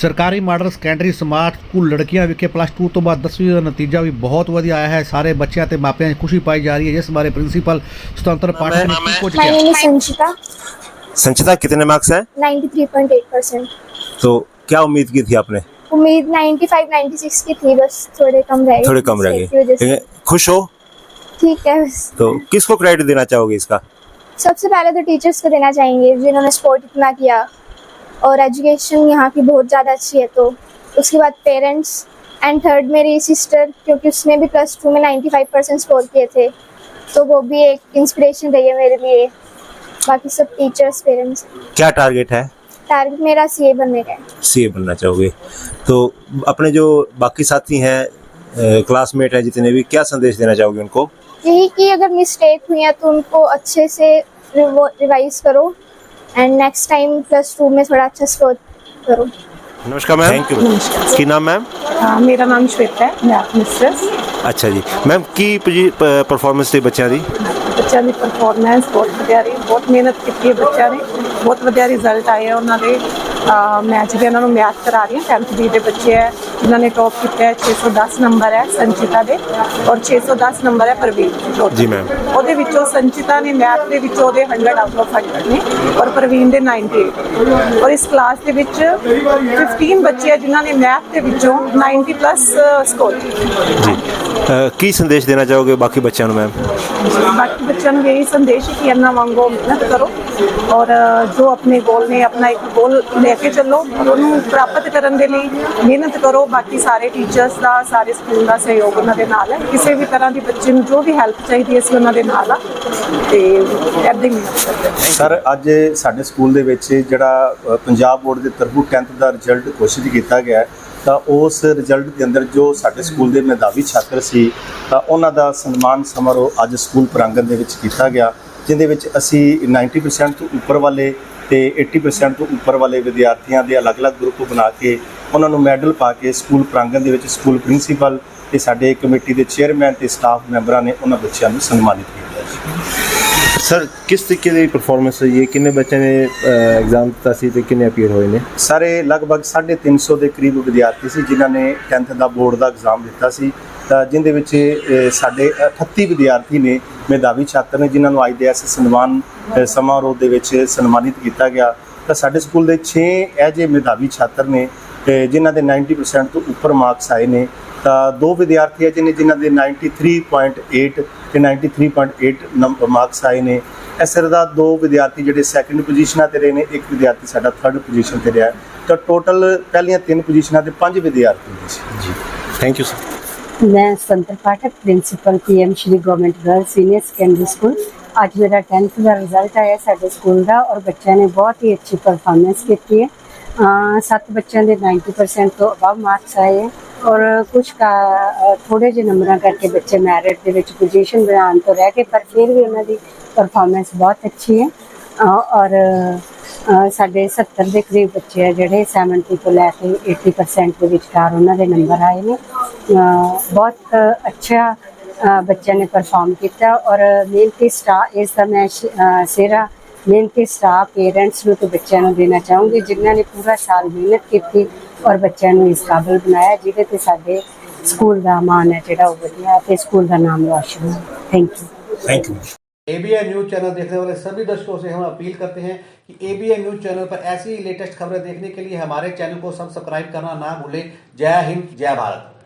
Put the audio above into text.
ਸਰਕਾਰੀ model secondary smart school ਲੜਕੀਆਂ ਵਿਖੇ ਪਲੱਸ 2 ਤੋਂ ਬਾਅਦ 10ਵੀਂ ਦਾ ਨਤੀਜਾ ਵੀ ਬਹੁਤ ਵਧੀਆ ਆਇਆ ਹੈ ਸਾਰੇ ਬੱਚਿਆਂ ਤੇ ਮਾਪਿਆਂ 'ਚ ਖੁਸ਼ੀ ਪਾਈ ਜਾ ਰਹੀ ਹੈ ਜਿਸ ਬਾਰੇ ਪ੍ਰਿੰਸੀਪਲ ਸੁਤੰਤਰ ਪਾਠਕ ਨੇ ਕੀ ਕੁਝ My ਕਿਹਾ name is Sanchita, संचिता कितने मार्क्स हैं 93.8%. तो क्या उम्मीद की थी आपने उम्मीद 95 96 की थी बस थोड़े कम रह गए थोड़े कम रह इसकी वजह गए से लेकिन खुश हो ठीक है बस तो किसको क्रेडिट देना चाहोगे इसका सबसे पहले तो टीचर्स को देना चाहेंगे जिन्होंने स्पोर्ट इतना किया और एजुकेशन यहाँ की बहुत ज़्यादा अच्छी है तो उसके बाद पेरेंट्स एंड थर्ड मेरी सिस्टर क्योंकि उसने भी प्लस टू में 95 परसेंट स्कोर किए थे तो वो भी एक इंस्पिरेशन रही है मेरे लिए। बाकी सब टीचर्स पेरेंट्स क्या टारगेट है? टारगेट मेरा सीए बनने का है। सीए बनना चाहोगे। तो अपने जो बाकी साथी हैं क्लासमेट हैं जितने भी क्या संदेश देना चाहोगे उनको? यही कि अगर मिस्टेक हुई है तो उनको अच्छे से रिवाइज करो। and next time plus two में थोड़ा अच्छा स्कोर करो नमस्कार मैम थैंक यू ਕੀ ਨਾਮ ਮੈਮ ਹਾਂ, ਮੇਰਾ ਨਾਮ ਸ਼ਵੇਤਾ ਹੈ ਮੈਂ ਆਪ ਮਿਸਟਰਸ ਅੱਛਾ ਜੀ ਮੈਮ ਕੀ ਪਰਫਾਰਮੈਂਸ ਤੇ ਬੱਚਿਆਂ ਦੀ ਬੱਚਿਆਂ ਦੀ ਪਰਫਾਰਮੈਂਸ ਬਹੁਤ ਵਧੀਆ ਰਹੀ ਬਹੁਤ ਮਿਹਨਤ ਕੀਤੀ ਹੈ ਬੱਚਿਆਂ ਨੇ ਬਹੁਤ ਵਧੀਆ ਰਿਜ਼ਲਟ ਆਏ ਆ ਉਹਨਾਂ ਦੇ ਮੈਚ ਦੇ ਉਹਨਾਂ ਨੂੰ ਮੈਥ ਕਰਾ ਰਹੀ ਹਾਂ। 10th ਦੀ ਦੇ ਬੱਚੇ ਹੈ ਜਿਨ੍ਹਾਂ ਨੇ ਟੌਪ ਕੀਤਾ ਹੈ 610 ਨੰਬਰ ਹੈ ਸੰਚਿਤਾ ਦੇ ਔਰ 610 ਨੰਬਰ ਹੈ ਪ੍ਰਵੀਨ। ਜੀ ਮੈਮ ਉਹਦੇ ਵਿੱਚੋਂ ਸੰਚਿਤਾ ਨੇ ਮੈਥ ਦੇ ਵਿੱਚੋਂ ਉਹਦੇ 100 ਆਊਟ ਆਫ 100 ਨੇ ਔਰ ਪ੍ਰਵੀਨ ਦੇ 98 ਔਰ ਇਸ ਕਲਾਸ ਦੇ ਵਿੱਚ 15 ਬੱਚੇ ਆ ਜਿਨ੍ਹਾਂ ਨੇ ਮੈਥ ਦੇ ਵਿੱਚੋਂ 90 ਪਲੱਸ ਸਕੋਰ ਜੀ। ਕੀ ਸੰਦੇਸ਼ ਦੇਣਾ ਚਾਹੋਗੇ ਬਾਕੀ ਬੱਚਿਆਂ ਨੂੰ ਮੈਮ ਬਾਕੀ ਬੱਚਿਆਂ ਨੂੰ ਇਹੀ ਸੰਦੇਸ਼ ਹੈ ਕਿ ਇਹਨਾਂ ਵਾਂਗੂ ਮਿਹਨਤ ਕਰੋ ਔਰ ਜੋ ਆਪਣੇ ਗੋਲ ਨੇ ਆਪਣਾ ਇੱਕ ਗੋਲ ਲੈ ਕੇ ਚੱਲੋ। ਉਹਨੂੰ ਪ੍ਰਾਪਤ ਕਰਨ ਦੇ ਲਈ ਮਿਹਨਤ ਕਰੋ। ਬਾਕੀ ਸਾਰੇ ਟੀਚਰਸ ਦਾ, ਸਾਰੇ ਸਕੂਲ ਦਾ ਸਹਿਯੋਗ ਉਹਨਾਂ ਦੇ ਨਾਲ ਹੈ। ਕਿਸੇ ਵੀ ਤਰ੍ਹਾਂ ਦੀ ਬੱਚੇ ਨੂੰ ਜੋ ਵੀ ਹੈਲਪ ਚਾਹੀਦੀ ਹੈ, ਅਸੀਂ ਉਹਨਾਂ ਦੇ ਨਾਲ ਆ ਤੇ ਏਦਾਂ ਹੀ ਮਿਹਨਤ ਕਰਦੇ ਸਰ, ਅੱਜ ਸਾਡੇ ਸਕੂਲ ਦੇ ਵਿੱਚ ਜਿਹੜਾ ਪੰਜਾਬ ਬੋਰਡ ਦੇ ਤਰਫੋਂ 10th ਦਾ ਰਿਜ਼ਲਟ ਘੋਸ਼ਿਤ ਕੀਤਾ ਗਿਆ ਤਾਂ ਉਸ ਰਿਜ਼ਲਟ ਦੇ ਅੰਦਰ ਜੋ ਸਾਡੇ ਸਕੂਲ ਦੇ ਮੇਧਾਵੀ ਛਾਤਰ ਸੀ, ਤਾਂ ਉਹਨਾਂ ਦਾ ਸਨਮਾਨ ਸਮਾਰੋਹ ਅੱਜ ਸਕੂਲ ਪ੍ਰਾਂਗਣ ਦੇ ਵਿੱਚ ਕੀਤਾ ਗਿਆ, ਜਿੰਦੇ ਵਿੱਚ ਅਸੀਂ 90% ਤੋਂ ਉੱਪਰ ਵਾਲੇ ਤੇ 80% ਤੋਂ ਉੱਪਰ ਵਾਲੇ ਵਿਦਿਆਰਥੀਆਂ ਦੇ ਅਲੱਗ-ਅਲੱਗ ਗਰੁੱਪ ਬਣਾ ਕੇ ਉਹਨਾਂ ਨੂੰ ਮੈਡਲ ਪਾ ਕੇ ਸਕੂਲ ਪ੍ਰਾਂਗਣ ਦੇ ਵਿੱਚ ਸਕੂਲ ਪ੍ਰਿੰਸੀਪਲ ਤੇ ਸਾਡੇ ਕਮੇਟੀ ਦੇ ਚੇਅਰਮੈਨ ਤੇ ਸਟਾਫ ਮੈਂਬਰਾਂ ਨੇ ਉਹਨਾਂ ਬੱਚਿਆਂ ਨੂੰ ਸਨਮਾਨਿਤ ਕੀਤਾ ਸਰ ਕਿਸ ਤਰੀਕੇ ਦੀ ਪਰਫਾਰਮੈਂਸ ਹੋਈ ਹੈ? ਕਿੰਨੇ ਬੱਚਿਆਂ ਨੇ ਐਗਜ਼ਾਮ ਦਿੱਤਾ ਸੀ ਤੇ ਕਿੰਨੇ ਅਪੀਅਰ ਹੋਏ ਨੇ? ਸਾਰੇ ਲਗਭਗ 350 ਦੇ ਕਰੀਬ ਵਿਦਿਆਰਥੀ ਸੀ ਜਿਨ੍ਹਾਂ ਨੇ 10th ਦਾ ਬੋਰਡ ਦਾ ਐਗਜ਼ਾਮ ਦਿੱਤਾ ਸੀ। ਤਾਂ ਜਿੰਦੇ ਵਿੱਚ ਸਾਡੇ 38 ਵਿਦਿਆਰਥੀ ਨੇ ਮੇਧਾਵੀ ਛਾਤਰ ਨੇ ਜਿਨ੍ਹਾਂ ਨੂੰ ਇਸ ਸਨਮਾਨ ਸਮਾਰੋਹ ਦੇ ਵਿੱਚ ਸਨਮਾਨਿਤ ਕੀਤਾ ਗਿਆ। ਤਾਂ ਸਾਡੇ ਸਕੂਲ ਦੇ 6 ਇਹ ਜਿਹੇ ਮੇਧਾਵੀ ਛਾਤਰ ਨੇ ਤੇ ਜਿਨ੍ਹਾਂ ਦੇ 90% ਤੋਂ ਉੱਪਰ ਮਾਰਕਸ ਆਏ ਨੇ। ਤਾਂ ਦੋ ਵਿਦਿਆਰਥੀ ਹੈ ਜਿਹਨੇ ਜਿਨ੍ਹਾਂ ਦੇ 93.8 ਤੇ 93.8 ਨੰਬਰ ਮਾਰਕਸ ਆਏ ਨੇ। ਤਰ੍ਹਾਂ ਦਾ ਦੋ ਵਿਦਿਆਰਥੀ ਜਿਹੜੇ ਸੈਕੰਡ ਪੋਜੀਸ਼ਨਾਂ ਤੇ ਰਹੇ ਨੇ ਇੱਕ ਵਿਦਿਆਰਥੀ ਸਾਡਾ ਥਰਡ ਪੋਜੀਸ਼ਨ ਤੇ ਰਿਹਾ। ਹੈ। ਤਾਂ ਟੋਟਲ ਪਹਿਲੀਆਂ ਤਿੰਨ ਪੋਜੀਸ਼ਨਾਂ ਤੇ ਪੰਜ ਵਿਦਿਆਰਥੀ ਨੇ। ਜੀ। ਥੈਂਕ ਯੂ ਸਰ ਮੈਂ Santar Pathak principal PM Shri government girl senior secondary school ਅੱਜ ਮੇਰਾ 10th ਦਾ ਰਿਜ਼ਲਟ ਆਇਆ ਸਾਡੇ ਸਕੂਲ ਦਾ ਔਰ ਬੱਚਿਆਂ ਨੇ ਬਹੁਤ ਹੀ ਅੱਛੀ ਪਰਫਾਰਮੈਂਸ ਕੀਤੀ ਹੈ। ਸੱਤ ਬੱਚਿਆਂ ਦੇ 90% ਤੋਂ ਅਬਵ ਮਾਰਕਸ ਆਏ ਹੈ ਔਰ ਕੁਝ ਥੋੜੇ ਜਿਹੇ ਨੰਬਰਾਂ ਕਰਕੇ ਬੱਚੇ ਮੈਰਿਟ ਦੇ ਵਿੱਚ ਪੋਜੀਸ਼ਨ ਬਣਾਉਣ ਤੋਂ ਰਹਿ ਗਏ, ਪਰ ਫਿਰ ਵੀ ਉਹਨਾਂ ਦੀ ਪਰਫਾਰਮੈਂਸ ਬਹੁਤ ਅੱਛੀ ਹੈ। ਔਰ ਸਾਡੇ 70 ਦੇ ਕਰੀਬ ਬੱਚੇ ਆ ਜਿਹੜੇ 70 ਤੋਂ ਲੈ ਕੇ 80% ਦੇ ਵਿਚਕਾਰ ਉਹਨਾਂ ਦੇ ਨੰਬਰ ਆਏ ਨੇ। ਬਹੁਤ ਅੱਛਾ ਬੱਚਿਆਂ ਨੇ ਪਰਫਾਰਮ ਕੀਤਾ ਔਰ ਮਿਹਨਤੀ ਸਟਾਫ ਇਸ ਦਾ ਮੈਂ ਸ਼- ਅਹ ਸਿਹਰਾ ਮਿਹਨਤੀ ਸਟਾਫ ਪੇਰੈਂਟਸ ਨੂੰ ਤੇ ਬੱਚਿਆਂ ਨੂੰ ਦੇਣਾ ਚਾਹੂੰਗੀ ਜਿਨ੍ਹਾਂ ਨੇ ਪੂਰਾ ਸਾਲ ਮਿਹਨਤ ਕੀਤੀ ਔਰ ਬੱਚਿਆਂ ਨੂੰ ਇਸ ਕਾਬਿਲ ਬਣਾਇਆ ਜਿਹਦੇ ਤੇ ਸਾਡੇ ਸਕੂਲ ਦਾ ਮਾਣ ਹੈ ਜਿਹੜਾ ਉਹ ਵਧੀਆ ਤੇ ਸਕੂਲ ਦਾ ਨਾਮ ਰੋਸ਼ਨ ਹੈ thank you thank you ABN news channel देखने वाले सभी दर्शकों से हम अपील करते हैं कि एबीएन न्यूज चैनल पर ऐसी ही लेटेस्ट खबरें देखने के लिए हमारे चैनल को सब्सक्राइब करना ना भूलें जय हिंद जय भारत